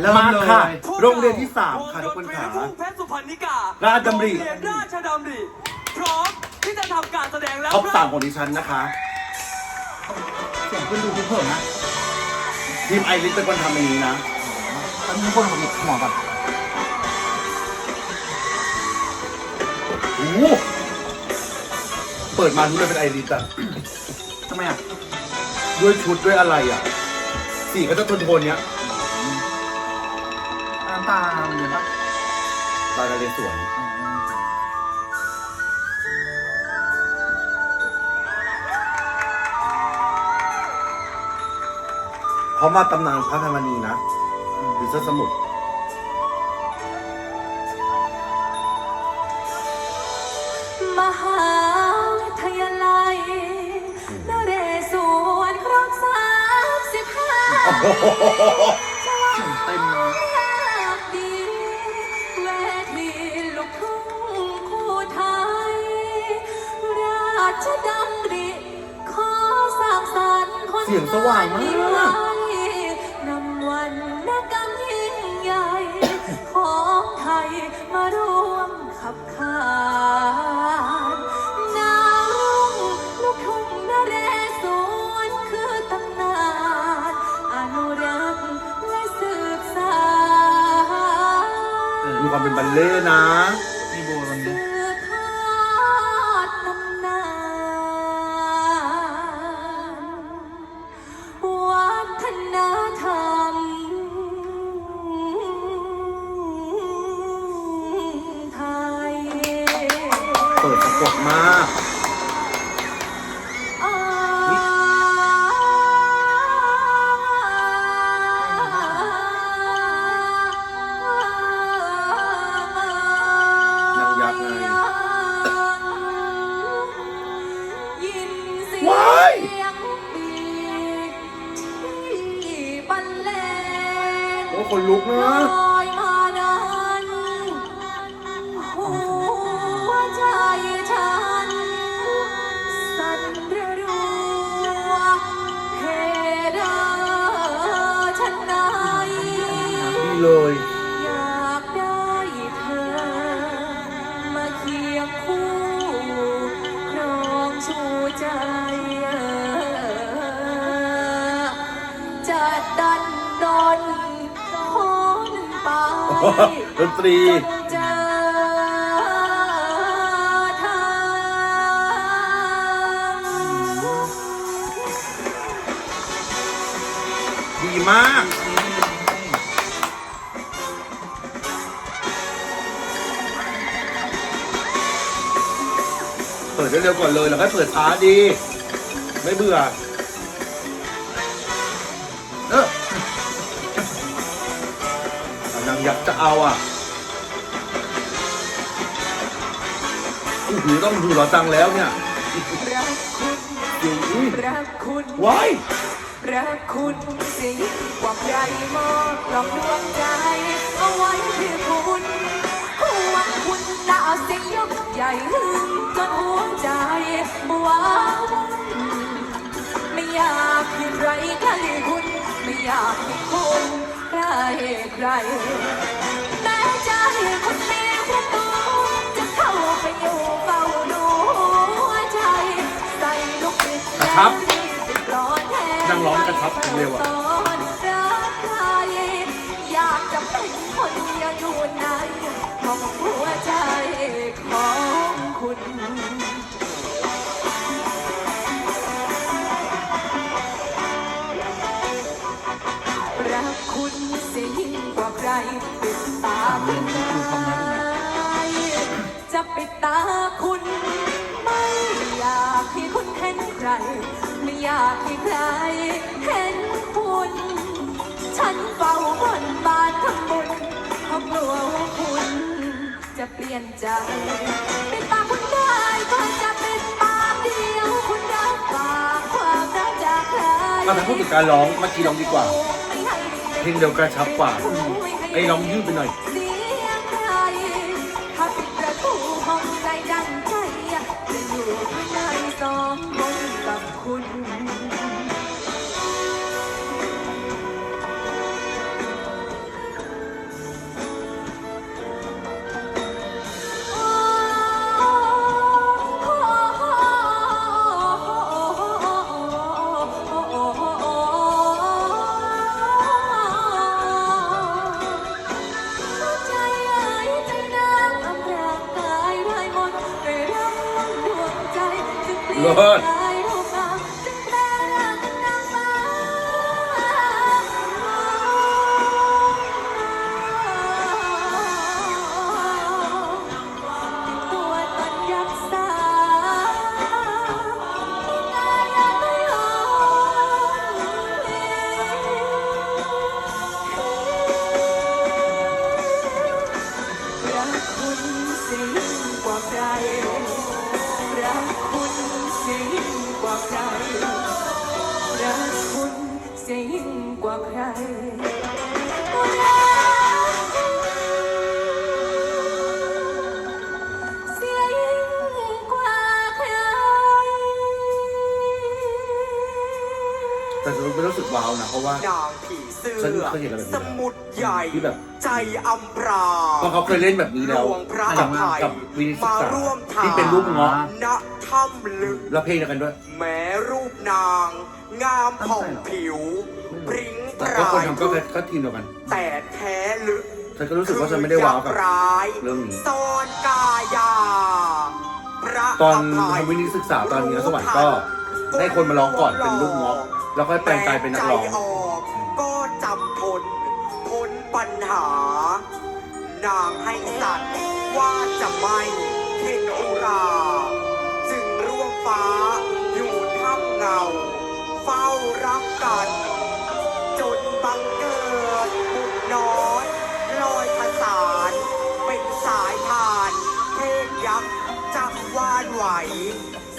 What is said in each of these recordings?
เริ่มมาเลยค่ะพวกโรงเรียนที่สามค่ะทุกคนวงดค่ะตรีทุ่งเพชรสุพรรณิการาชดำริโงเรียนราชดำริพร้อมที่จะทำการแสดงแล้วท็อปสามของดิฉันนะคะ เสียงขึ้นดูทุกเพิ่มนะทีมไอริสเป็นคนทำอันนี้นะตอนนี้คนของหมอก่อนโอ้โหเปิดมาทุกเลยเป็นไอริสอะทำไมอะด้วยชุดด้วยอะไรอะสีก็จะโทนๆเนี้ยน้ำตาเดือนปะตาการเรียนสวนเพราะมาตำนานพระธรรมนีนะดิเซอร์สมุทรมหาวิทยาลัยนเรศวรครบสามสิบห้า สียงสว่างมาก นลุกลนะ ดนตรีจนเจอทางดีมาก เปิดได้เร็วก่อนเลย แล้วค่อยเปิดช้าดี ไม่เบื่อเอ เอาอะอู้หูต้องดูเราจังแล้วเนี่ยรักคุณอยู่อุ้ยรักคุณว้ายรักคุณเสียยิ่งกว่าใครมอบกล่อมดวงใจเอาไว้เพื่อคุณห่วงคุณน่าเสียยกใหญ่หึงจนหัวใจว้าวุ่นไม่อยากให้ใครใกล้คุณไม่อยากให้คุณ ใกล้ใคร แม้ใจคุณมีประตูจะเข้าไปอยู่เฝ้าดูหัวใจ ใส่ลูกบิดกระชับร้อนแทนั่งร้องกระชับเร็วอะากให้ใครเห็นคุณ ฉันเฝ้าบนบานทำบุญเพราะกลัวว่าคุณ จะเปลี่ยนใจปิดตาคุณได้ก็จะปิดตาเดียวคุณรับฝากความรักจากใครมาทางผู้จัดการร้องเมื่อกี้ร้องดีกว่า เพลงเร็วกระชับกว่าไอ้ร้องยืดไปหน่อยเสีย เกว่าใครเสียยิ่งกว่าใคร แต่ฉันไม่รู้สึกว้าวนะเพราะว่า นางผีเสื้ฉันอเคยเห็นอะไรแบบนี้สมุดใหญ่ที่แบบ ใจอำพราเพราะเขาเคยเล่นแบบนี้หลแล้ววงพระอกับภัยกับวินิจศึกมาษาร่วมทางที่เป็นรูปเงาะณถ้ำลึก แล้วเพลงเดียวกันด้วย แม้รูปนาง งามผ่องผิว ปริ้งปแต่ก็ราคนยทำก็ก็ทีมเดียวกัน แต่แท้ลึกฉันก็รู้สึกว่าฉันไม่ได้ว้าวกับคือยักษ์ร้ายเรื่องนี้ซ่อนกายาพระตอนภัยทำวินิจศึกษาตอนนี้สวรรค์ก็ได้คนมาร้องก่อนเป็นลูกเงาะแล้วค่อยแปลงกายเป็นนักร้องใจออกก็จำทนพ้นปัญหา นางให้สัตว์ว่าจะไม่เห็นอุราจึงร่วงฟ้าอยู่ถ้ำเงา เฝ้ารับกัน น้อยลอยผสาน เป็นสายทานเทพยักษ์จักวานไหว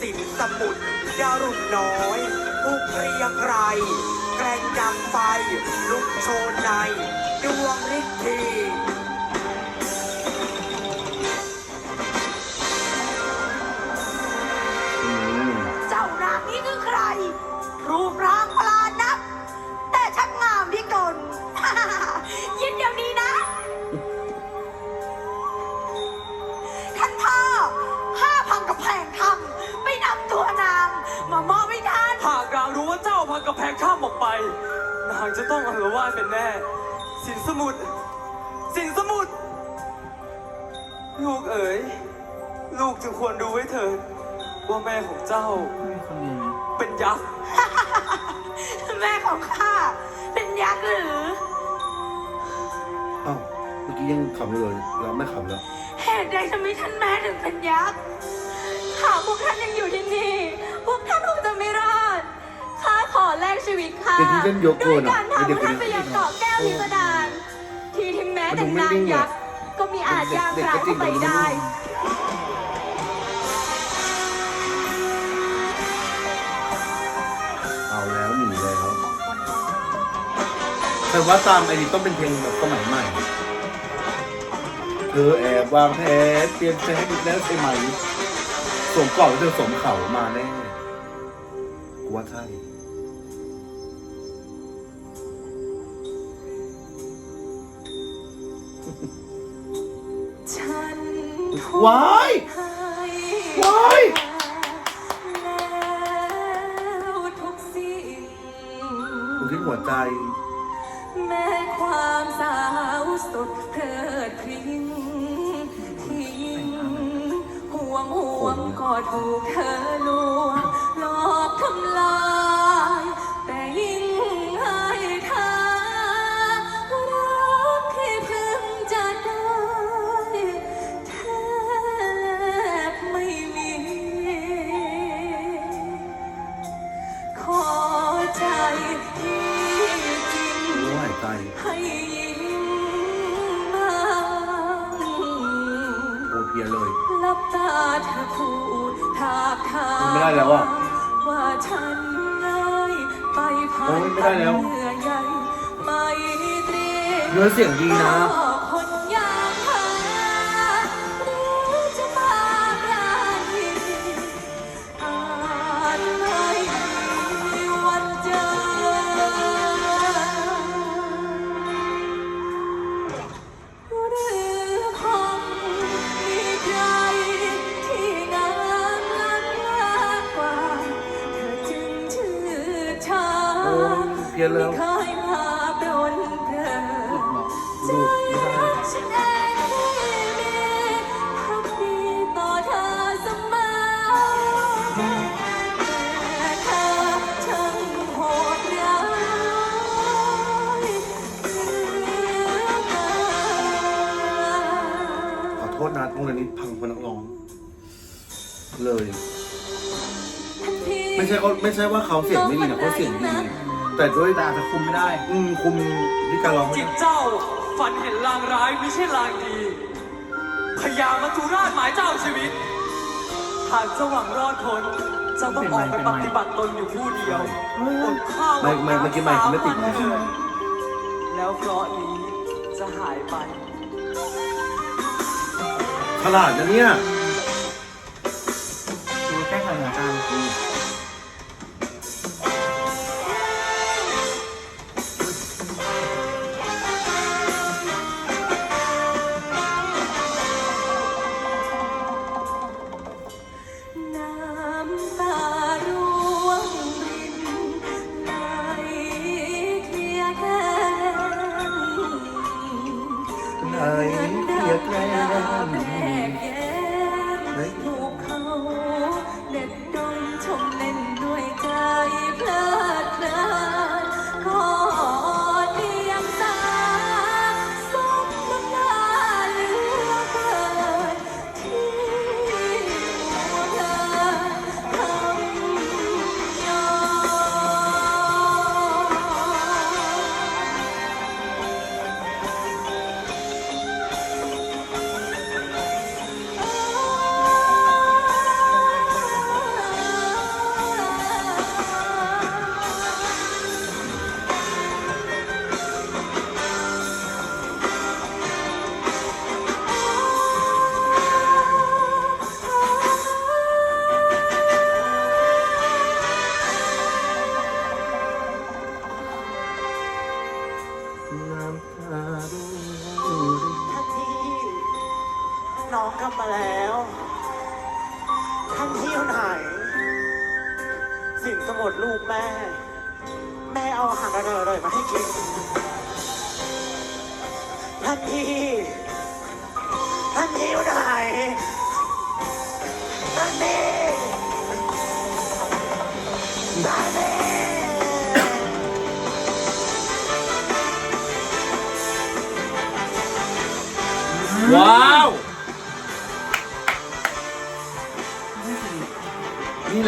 สินสมุทรดารุณน้อยผู้เกรียงไกรแกล้งดังไฟ ลุกโชนใน ดวงฤทธี ว่าแม่ของเจ้ามีคนดีไหมเป็นยักษ์ แม่ของข้าเป็นยักษ์หรือ อ้าวเมื่อกี้ยังขำอยู่เลยแล้วไม่ขำแล้วเหตุใดทำไมท่านแม่ถึงเป็นยักษ์ หากพวกท่านยังอยู่ที่นี่ พวกท่านคงจะไม่รอด ข้าขอแลกชีวิตข้าเป็นที่เล่นโยโกะด้วยน่ะการพาไอ้พเด็วกกคนนี้ท่านไปยังเกาะแก้วพิสดารที่ที่แม้แต่มันดูไม่นางนิ่งเลยยักษ์ก็มีอาจยางกลายเข้าไปได้ แต่ว่าตามไอ้นี่ต้องเป็นเพลงแบบสมัยใหม่เธอแอบวางแผนเปลี่ยนแปลงอีกแล้วใช่ไหมสวมก่อนแล้วเธอสวมเข่ามาแน่กูว่าใช่ฉันพูดว้ายให้ว้ายแล้วทุกสิ่งดูที่หัวใจแม้ ความสาวสดเพลิดพริ้งที่ยิ่งห่วงห่วงก็ถูกเธอลวงหลอกทำลาย เนื้ เลย ไม่ใช่เขาไม่ใช่ว่าเขาเสียงไม่ดีนะเขาเสียงดี แต่ด้วยแต่อาจจะคุมไม่ได้ อืมคุมที่การร้องไม่จิตได้เจ้า ฝันเห็นลางร้ายไม่ใช่ลางดีพยามัจจุราชหมายเจ้าชีวิต หากเจ้าหวังรอดพ้นเจ้าต้องออกไปปฏิบัติตนอยู่ผู้เดียวอดข้าวไม่ไม่เมื่อกี้ไม่ไม่ติดนะเถิดแล้วเคราะห์นี้จะหายไปฉลาดนะเนี่ย ดูแก้ไท่านพี่อยู่ไหน สิ่งสมุดลูกแม่ แม่เอาอาหารอร่อยๆมาให้กิน ท่านพี่ ท่านพี่อยู่ไหน ท่านพี่ท่านพี่ว้าว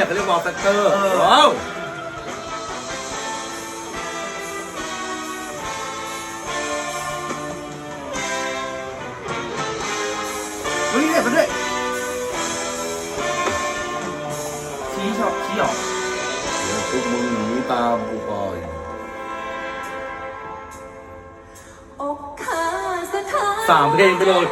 แหละเขาเรียกวอลแฟกเตอร์ว้าวเฮ้ยเนี่ยมันด้วยชี้ชอบชี้หรอเดี๋ยวพวกมึงหนีตามกูไปอกขาสถาน สามเพลงไปเลย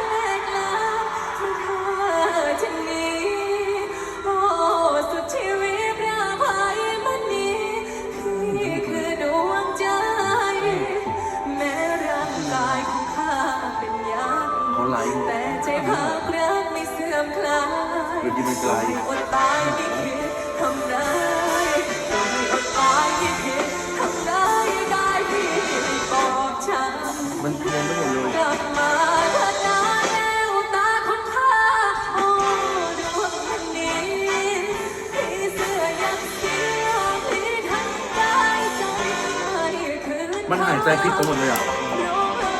ใจผิดไปหมดเลยอะร้องไห้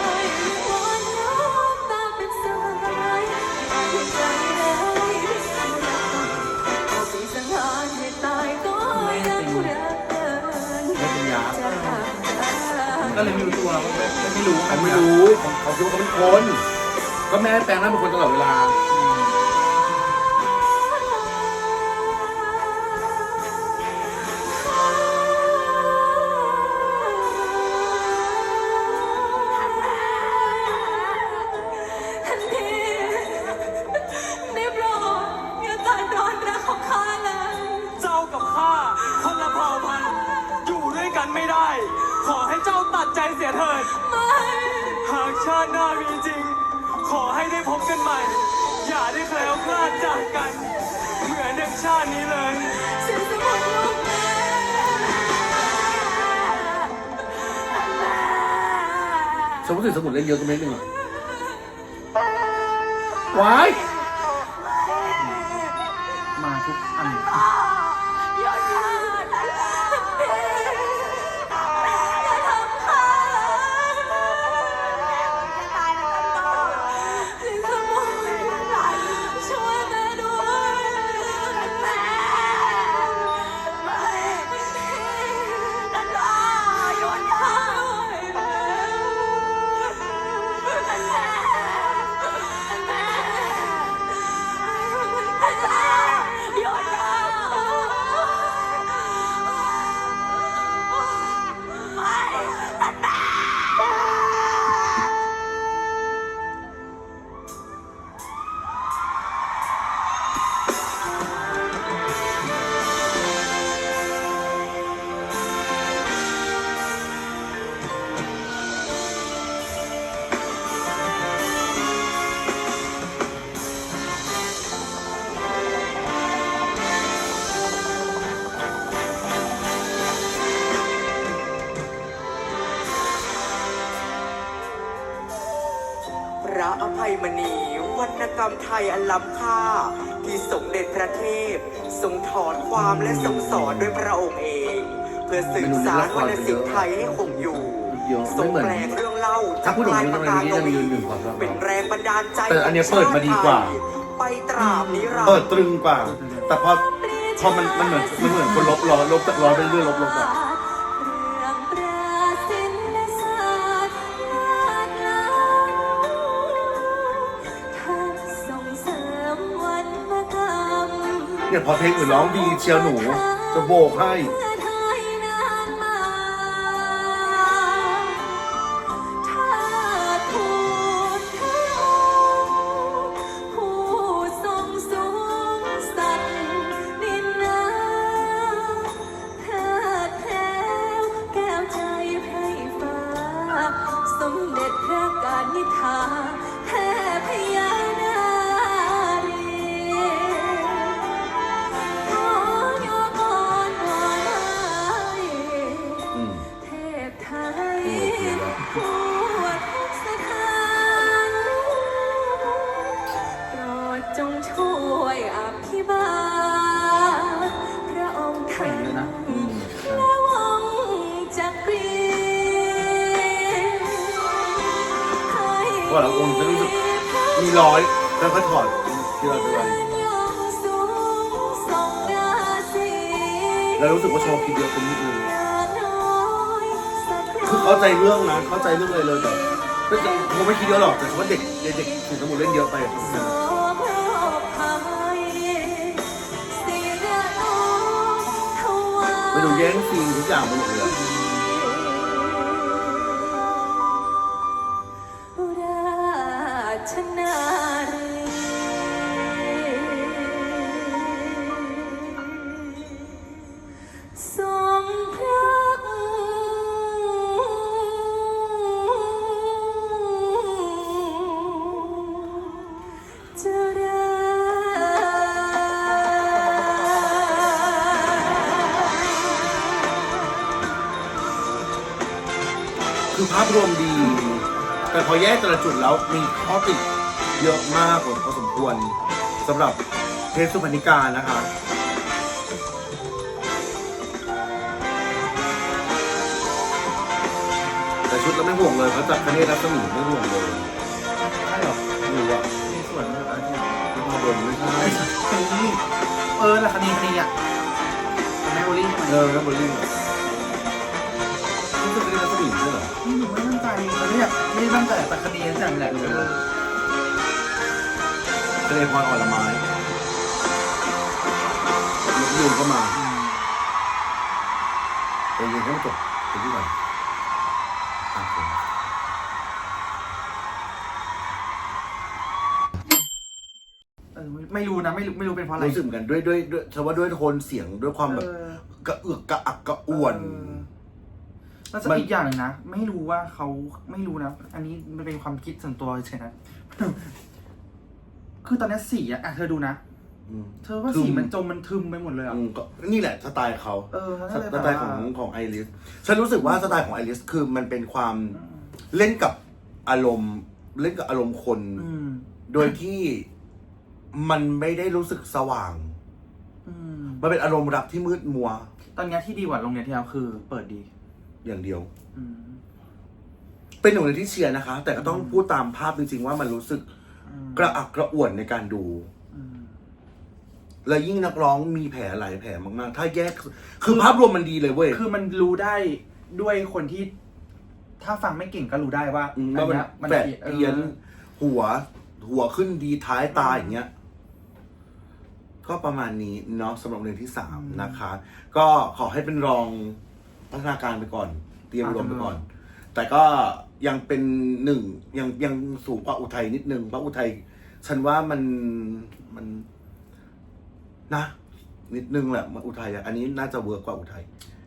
วอนน้ำตาเป็นสายหัวใจร้ายเอาสีสังหารให้ตายก็ยังรักเกินไม่เป็นยาจะหาก็เลยไม่รู้ตัวก็ไม่รู้เขาไม่รู้เขาเขาคิดว่าเขาเป็นคน ก็แม่แปลงร่างเป็นคนตลอดเวลา สมมติสมุดเล่นเยอะก็ไม่หนึ่งอะว้าย วรรณกรรมไทยอันล้ำค่า ที่สมเด็จพระเทพทรงถอดความและทรงสอนด้วยพระองค์เอง เพื่อสืบสารวรรณศิลป์ไทยให้คงอยู่เยอะทรไม่งเหมือนแปลงเรื่องเล่าถ้าพูดถึงลายเรื่ปองระนี้กาจะมีศหนึ่งความรักเป็นแรงบันดาลใจแต่อันเนี้ยเปิดมาดีกว่า ไปตราบนิรันเปิดดร์ตรึงกว่า แต่พอพอมันมันเหมือนมันเหมือนคนลบล้อลบจากล้อไปเรื่อยลบลบอะเเนี่ยพอเพลงอื่นร้องดีเชียวหนูจะโบกให้ ว่าเราองค์จะรู้สึกมีร้อยแล้วก็ถอดทีละตัวยงสูงส่งราศีแล้วรู้สึกว่าโชว์คิดเยอะเป็นนิดนึงคือเข้าใจเรื่องนะเข้าใจเรื่องอะไรเลยแต่ไม่จะผมไม่คิดเยอะหรอกแต่ว่าเด็กเด็กถึงสมุดเล่นเยอะไปอะไม่ดูแย่งซีนทุกอย่างไปหมดเลย แต่พอแยกแต่ละจุดแล้วมีข้อติดเยอะมากพอสมควรสำหรับเทพสุพรรณิกานะคะ แต่ชุดเราไม่ห่วงเลยเพราะจัดคเนศรัศมีไม่ห่วงเลยใช่หรอไม่รู้อะมีส่วนไหมอะไรที่ที่ภาพรวมไม่ใช่นี่เออละคดีคดีอะแมวลิงเออแล้วบอลลิงอะรู้สึกคเนศรัศมีใช่เหรอ นี่หนูไม่มั่นใจตอนนี้อะไม่ได้ตั้งแต่แต่คดีนั่นแหละเออทะเลพรอ่อนละไม้ยกยูนก็มาแต่ยังไม่จบไปที่ก่อนอะโอเคเออไม่ไม่รู้นะไม่รู้ไม่รู้เป็นเพราะอะไรรู้สึกเหมือนกันด้วยด้วยด้วยฉันว่าด้วยโทนเสียงด้วยความแบบเออกระเอือกกระอักกระอ่วน เออ แล้วจะมันอีกอย่างหนึ่งนะ ไม่รู้ว่าเขาไม่รู้นะ อันนี้มันเป็นความคิดส่วนตัวเฉยๆนะ คือตอนนี้สีอะอะเธอดูนะมเธอว่าทึมสีมันจมมันทึมไปหมดเลยอะ อืมก็นี่แหละสไตล์เขาเออมันสก็เลยไตแบบล์ของว่าของไอริสฉันรู้สึกว่าสไตล์ของไอริสคือมันเป็นความเล่นกับอารมณ์ เล่นกับอารมณ์คน อืม โดยที่มันไม่ได้รู้สึกสว่าง อืม มันเป็นอารมณ์รักที่มืดมัว ตอนนี้ที่ดีกว่าโรงเรียนที่เราคือ เปิดดี อย่างเดียว อืม เป็นหนึ่งในที่เชียร์นะคะ แต่ก็ต้องพูดตามภาพจริงๆว่ามันรู้สึกอืมกระอักกระอ่วนในการดู อืม และยิ่งนักร้องมีแผลหลายแผลมากๆ ถ้าแยก คือภาพรวมมันดีเลยเว้ย คือมันรู้ได้ด้วยคนที่ ถ้าฟังไม่เก่งก็รู้ได้ว่าอืมอัว่านมันเนี้ยมันแปดผิดออเพี้ยนหัว หัวขึ้นดีท้ายตาอย่างเงี้ย ก็ประมาณนี้เนาะสำหรับเดือนที่สามนะคะ ก็ขอให้เป็นรอง พัฒนาการไปก่อน เตรียมรวมไปก่อน แต่ก็ยังเป็นหนึ่งยังยังสูงกว่าอุทัยนิดนึงเพราะอุทัยฉันว่ามันมันนะ นิดนึงแหละอุทัยอะอันนี้น่าจะเวิร์กกว่าอุทัยใ